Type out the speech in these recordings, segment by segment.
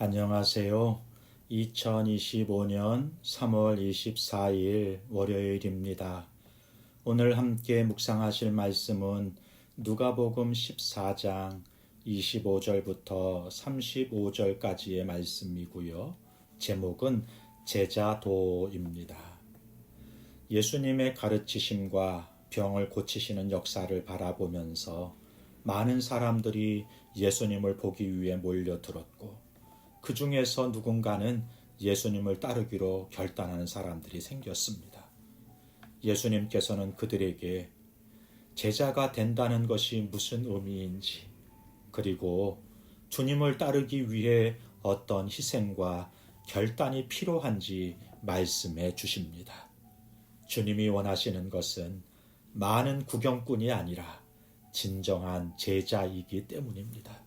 안녕하세요. 2025년 3월 24일 월요일입니다. 오늘 함께 묵상하실 말씀은 누가복음 14장 25절부터 35절까지의 말씀이고요. 제목은 제자도입니다. 예수님의 가르치심과 병을 고치시는 역사를 바라보면서 많은 사람들이 예수님을 보기 위해 몰려들었고 그 중에서 누군가는 예수님을 따르기로 결단하는 사람들이 생겼습니다. 예수님께서는 그들에게 제자가 된다는 것이 무슨 의미인지 그리고 주님을 따르기 위해 어떤 희생과 결단이 필요한지 말씀해 주십니다. 주님이 원하시는 것은 많은 구경꾼이 아니라 진정한 제자이기 때문입니다.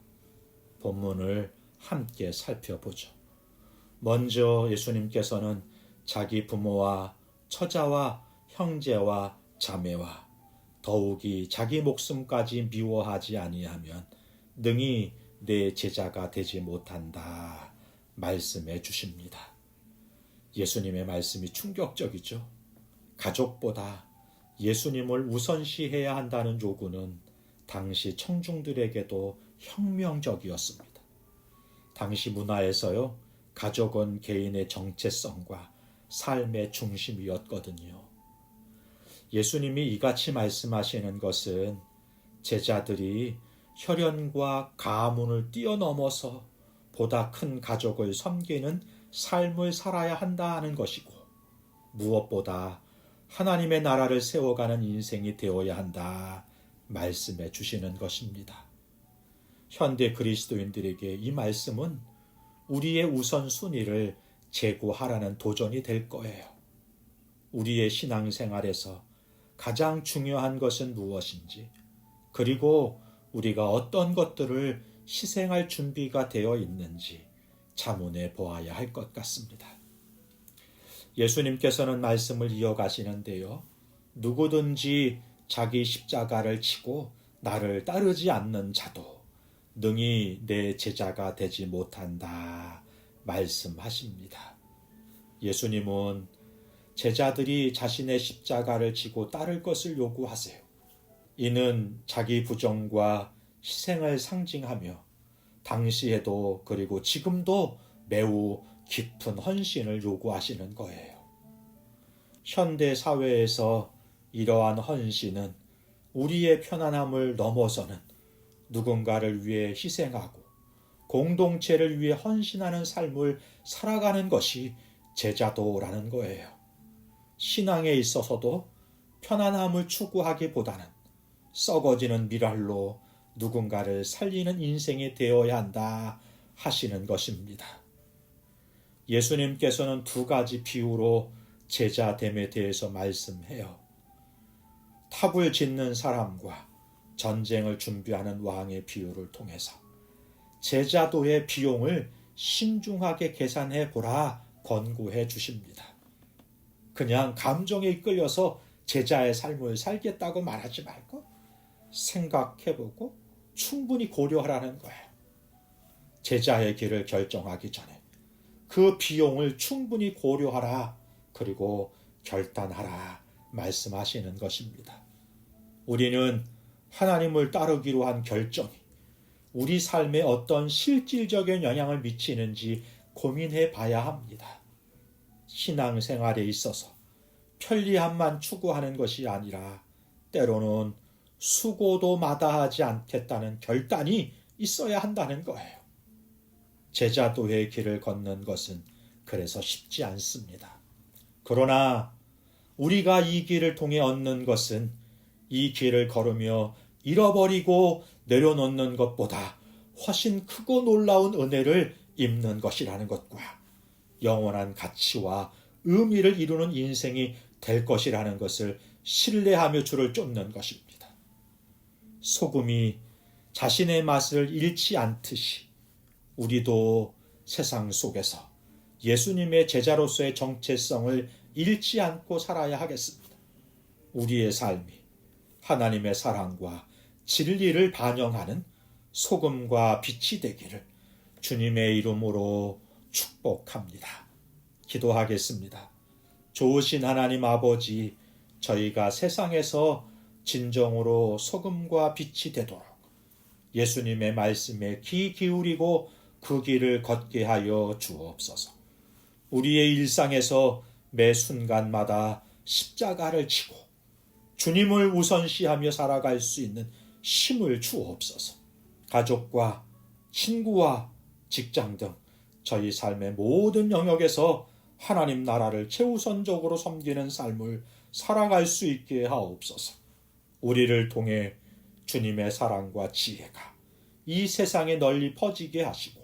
본문을 함께 살펴보죠. 먼저 예수님께서는 자기 부모와 처자와 형제와 자매와 더욱이 자기 목숨까지 미워하지 아니하면 능히 내 제자가 되지 못한다 말씀해 주십니다. 예수님의 말씀이 충격적이죠. 가족보다 예수님을 우선시해야 한다는 요구는 당시 청중들에게도 혁명적이었습니다. 당시 문화에서요, 가족은 개인의 정체성과 삶의 중심이었거든요. 예수님이 이같이 말씀하시는 것은 제자들이 혈연과 가문을 뛰어넘어서 보다 큰 가족을 섬기는 삶을 살아야 한다 하는 것이고, 무엇보다 하나님의 나라를 세워가는 인생이 되어야 한다 말씀해 주시는 것입니다. 현대 그리스도인들에게 이 말씀은 우리의 우선순위를 제고하라는 도전이 될 거예요. 우리의 신앙생활에서 가장 중요한 것은 무엇인지, 그리고 우리가 어떤 것들을 희생할 준비가 되어 있는지 자문해 보아야 할 것 같습니다. 예수님께서는 말씀을 이어가시는데요. 누구든지 자기 십자가를 치고 나를 따르지 않는 자도 능히 내 제자가 되지 못한다 말씀하십니다. 예수님은 제자들이 자신의 십자가를 지고 따를 것을 요구하세요. 이는 자기 부정과 희생을 상징하며 당시에도 그리고 지금도 매우 깊은 헌신을 요구하시는 거예요. 현대 사회에서 이러한 헌신은 우리의 편안함을 넘어서는 누군가를 위해 희생하고 공동체를 위해 헌신하는 삶을 살아가는 것이 제자도라는 거예요. 신앙에 있어서도 편안함을 추구하기보다는 썩어지는 미랄로 누군가를 살리는 인생이 되어야 한다 하시는 것입니다. 예수님께서는 두 가지 비유로 제자됨에 대해서 말씀해요. 탑을 짓는 사람과 전쟁을 준비하는 왕의 비유를 통해서 제자도의 비용을 신중하게 계산해 보라 권고해 주십니다. 그냥 감정에 이끌려서 제자의 삶을 살겠다고 말하지 말고 생각해보고 충분히 고려하라는 거예요. 제자의 길을 결정하기 전에 그 비용을 충분히 고려하라. 그리고 결단하라. 말씀하시는 것입니다. 우리는 하나님을 따르기로 한 결정이 우리 삶에 어떤 실질적인 영향을 미치는지 고민해 봐야 합니다. 신앙생활에 있어서 편리함만 추구하는 것이 아니라 때로는 수고도 마다하지 않겠다는 결단이 있어야 한다는 거예요. 제자도의 길을 걷는 것은 그래서 쉽지 않습니다. 그러나 우리가 이 길을 통해 얻는 것은 이 길을 걸으며 잃어버리고 내려놓는 것보다 훨씬 크고 놀라운 은혜를 입는 것이라는 것과 영원한 가치와 의미를 이루는 인생이 될 것이라는 것을 신뢰하며 주를 쫓는 것입니다. 소금이 자신의 맛을 잃지 않듯이 우리도 세상 속에서 예수님의 제자로서의 정체성을 잃지 않고 살아야 하겠습니다. 우리의 삶이 하나님의 사랑과 진리를 반영하는 소금과 빛이 되기를 주님의 이름으로 축복합니다. 기도하겠습니다. 좋으신 하나님 아버지, 저희가 세상에서 진정으로 소금과 빛이 되도록 예수님의 말씀에 귀 기울이고 그 길을 걷게 하여 주옵소서. 우리의 일상에서 매 순간마다 십자가를 지고 주님을 우선시하며 살아갈 수 있는 힘을 주옵소서. 가족과 친구와 직장 등 저희 삶의 모든 영역에서 하나님 나라를 최우선적으로 섬기는 삶을 살아갈 수 있게 하옵소서. 우리를 통해 주님의 사랑과 지혜가 이 세상에 널리 퍼지게 하시고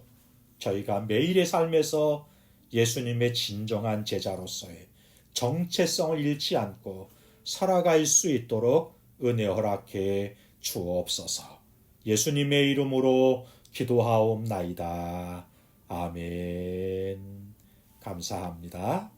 저희가 매일의 삶에서 예수님의 진정한 제자로서의 정체성을 잃지 않고 살아갈 수 있도록 은혜 허락해 주옵소서. 예수님의 이름으로 기도하옵나이다. 아멘. 감사합니다.